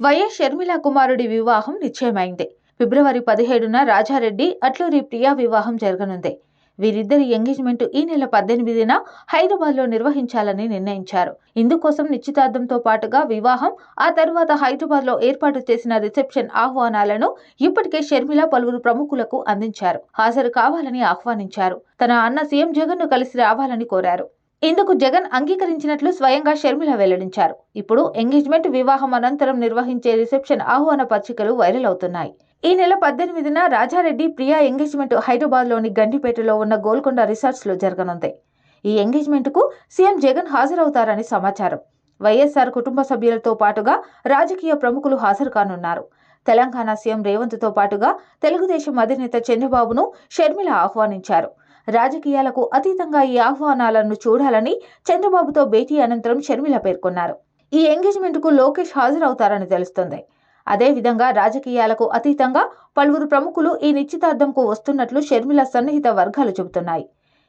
YS Sharmila కుమారుడి వివాహం నిశ్చయమైంది. ఫిబ్రవరి పదిహేడున రాజారెడ్డి అట్లూరి ప్రియా వివాహం జరగనుంది. వీరిద్దరి ఎంగేజ్మెంట్ ఈ నెల పద్దెనిమిదిన హైదరాబాద్లో నిర్వహించాలని నిర్ణయించారు. ఇందుకోసం నిశ్చితార్థంతో పాటుగా వివాహం ఆ తర్వాత హైదరాబాద్లో ఏర్పాటు చేసిన రిసెప్షన్ ఆహ్వానాలను ఇప్పటికే షర్మిల పలువురు ప్రముఖులకు అందించారు. హాజరు కావాలని ఆహ్వానించారు. తన అన్న సీఎం జగన్ను కలిసి రావాలని కోరారు. ఇందుకు జగన్ అంగీకరించినట్లు స్వయంగా షర్మిల వెల్లడించారు. ఇప్పుడు ఎంగేజ్మెంట్ వివాహం అనంతరం నిర్వహించే రిసెప్షన్ ఆహ్వాన పత్రికలు వైరల్ అవుతున్నాయి. ఈ నెల పద్దెనిమిదిన రాజారెడ్డి ప్రియా ఎంగేజ్మెంట్ హైదరాబాద్లోని గండిపేటలో ఉన్న గోల్కొండ రిసార్ట్స్లో జరగనుంది. ఈ ఎంగేజ్మెంట్కు సీఎం జగన్ హాజరవుతారని సమాచారం. వైఎస్ఆర్ కుటుంబ సభ్యులతో పాటుగా రాజకీయ ప్రముఖులు హాజరు కానున్నారు. తెలంగాణ సీఎం రేవంత్తో పాటుగా తెలుగుదేశం అధినేత చంద్రబాబును షర్మిల ఆహ్వానించారు. రాజకీయాలకు అతీతంగా ఈ ఆహ్వానాలను చూడాలని చంద్రబాబుతో భేటీ అనంతరం షర్మిల పేర్కొన్నారు. ఈ ఎంగేజ్మెంట్కు లోకేష్ హాజరవుతారని తెలుస్తుంది. అదేవిధంగా రాజకీయాలకు అతీతంగా పలువురు ప్రముఖులు ఈ నిశ్చితార్థంకు వస్తున్నట్లు షర్మిల సన్నిహిత వర్గాలు చెబుతున్నాయి.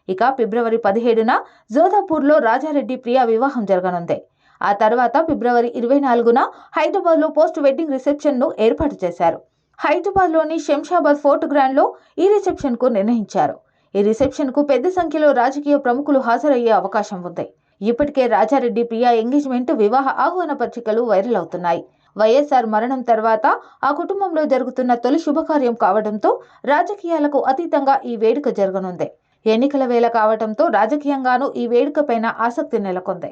ఇక ఫిబ్రవరి పదిహేడున జోధాపూర్లో రాజారెడ్డి ప్రియా వివాహం జరగనుంది. ఆ తర్వాత ఫిబ్రవరి ఇరవై నాలుగున హైదరాబాద్లో పోస్ట్ వెడ్డింగ్ రిసెప్షన్ను ఏర్పాటు చేశారు. హైదరాబాద్లోని శంషాబాద్ ఫోర్ట్ గ్రాండ్లో ఈ రిసెప్షన్కు నిర్ణయించారు. ఈ రిసెప్షన్కు పెద్ద సంఖ్యలో రాజకీయ ప్రముఖులు హాజరయ్యే అవకాశం ఉంది. ఇప్పటికే రాజారెడ్డి ప్రియా ఎంగేజ్మెంట్ వివాహ ఆహ్వాన పత్రికలు వైరల్ అవుతున్నాయి. వైఎస్ఆర్ మరణం తర్వాత ఆ కుటుంబంలో జరుగుతున్న తొలి శుభకార్యం కావడంతో రాజకీయాలకు అతీతంగా ఈ వేడుక జరగనుంది. ఎన్నికల వేళ కావడంతో రాజకీయంగానూ ఈ వేడుకపైన ఆసక్తి నెలకొంది.